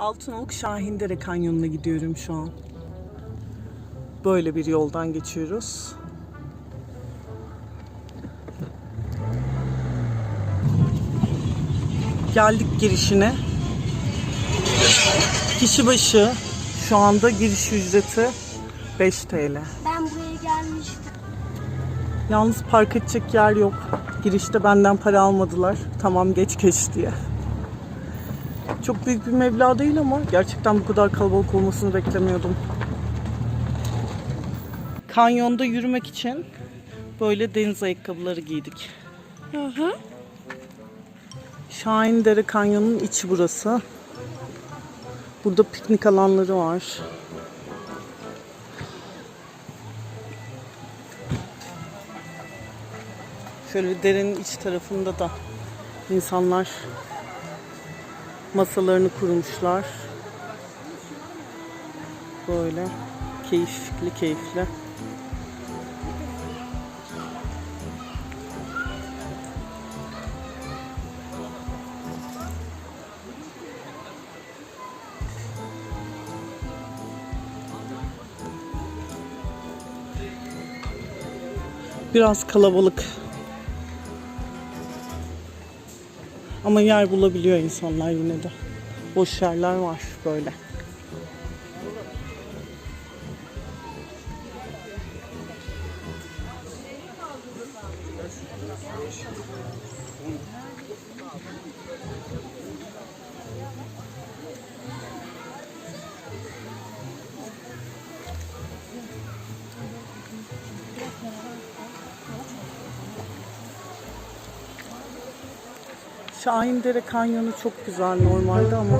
Altınoluk Şahindere Kanyonu'na gidiyorum şu an. Böyle bir yoldan geçiyoruz. Geldik girişine. Kişi başı şu anda giriş ücreti 5 TL. Ben buraya gelmiştim. Yalnız park edecek yer yok. Girişte benden para almadılar. Tamam geç geç diye. Çok büyük bir meblağ değil ama gerçekten bu kadar kalabalık olmasını beklemiyordum. Kanyonda yürümek için böyle deniz ayakkabıları giydik. Hı hı. Şahindere Kanyonu'nun içi burası. Burada piknik alanları var. Şöyle derenin iç tarafında da insanlar masalarını kurmuşlar. Böyle keyifli keyifli. Biraz kalabalık. Ama yer bulabiliyor insanlar yine de. Boş yerler var böyle. Şahindere Kanyonu çok güzel normalde ama